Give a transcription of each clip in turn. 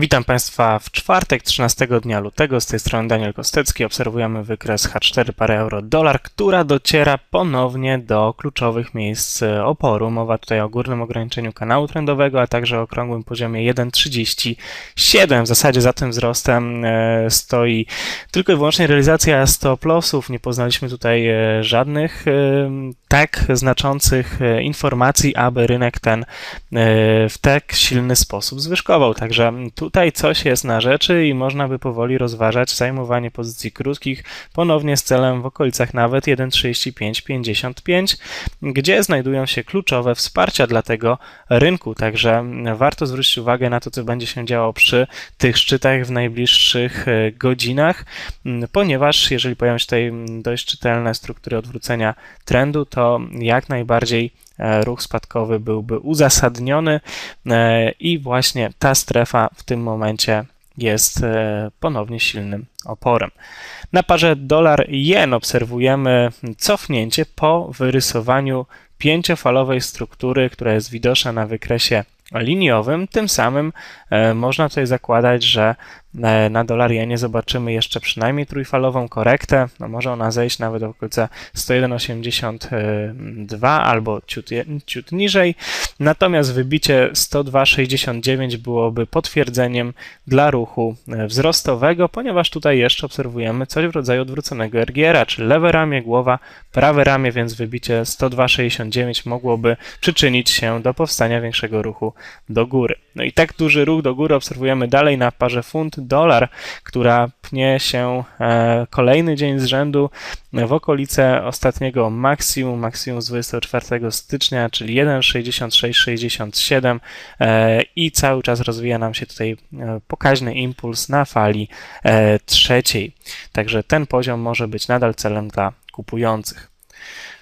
Witam Państwa w czwartek, 13 dnia lutego. Z tej strony Daniel Kostecki. Obserwujemy wykres H4 parę euro dolar, która dociera ponownie do kluczowych miejsc oporu. Mowa tutaj o górnym ograniczeniu kanału trendowego, a także o okrągłym poziomie 1,37. W zasadzie za tym wzrostem e, stoi tylko i wyłącznie realizacja stop lossów. Nie poznaliśmy tutaj e, żadnych e, tak znaczących informacji, aby rynek ten w tak silny sposób zwyżkował. Także tu Tutaj coś jest na rzeczy i można by powoli rozważać zajmowanie pozycji krótkich ponownie z celem w okolicach nawet 1,35-55, gdzie znajdują się kluczowe wsparcia dla tego rynku. Także warto zwrócić uwagę na to, co będzie się działo przy tych szczytach w najbliższych e, godzinach, ponieważ jeżeli pojawią się tutaj dość czytelne struktury odwrócenia trendu, to jak najbardziej ruch spadkowy byłby uzasadniony e, i właśnie ta strefa w tym momencie jest e, ponownie silnym oporem. Na parze dolar-jen obserwujemy cofnięcie po wyrysowaniu pięciofalowej struktury, która jest widoczna na wykresie liniowym. Tym samym można tutaj zakładać, że E, na dolar jenie zobaczymy jeszcze przynajmniej trójfalową korektę. No może ona zejść nawet do okolica 101,82 albo ciut, ciut niżej. Natomiast wybicie 102,69 byłoby potwierdzeniem dla ruchu e, wzrostowego, ponieważ tutaj jeszcze obserwujemy coś w rodzaju odwróconego RGR-a, czyli lewe ramię, głowa, prawe ramię, więc wybicie 102,69 mogłoby przyczynić się do powstania większego ruchu do góry. No i tak duży ruch do góry obserwujemy dalej na parze funt dolar, która pnie się e, kolejny dzień z rzędu w okolice ostatniego maksimum, maksimum z 24 stycznia, czyli 1,6667 e, i cały czas rozwija nam się tutaj e, pokaźny impuls na fali trzeciej. Także ten poziom może być nadal celem dla kupujących.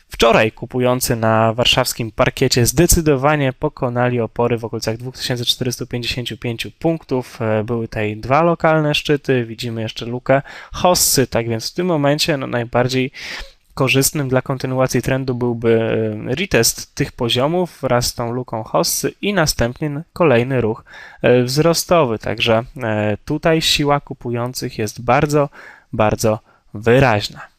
Wczoraj kupujący na warszawskim parkiecie zdecydowanie pokonali opory w okolicach 2455 punktów. E, były tutaj dwa lokalne szczyty, widzimy jeszcze lukę Hossy, tak więc w tym momencie no, najbardziej korzystnym dla kontynuacji trendu byłby e, retest tych poziomów wraz z tą luką Hossy i następnie kolejny ruch e, wzrostowy. Także tutaj siła kupujących jest bardzo, bardzo wyraźna.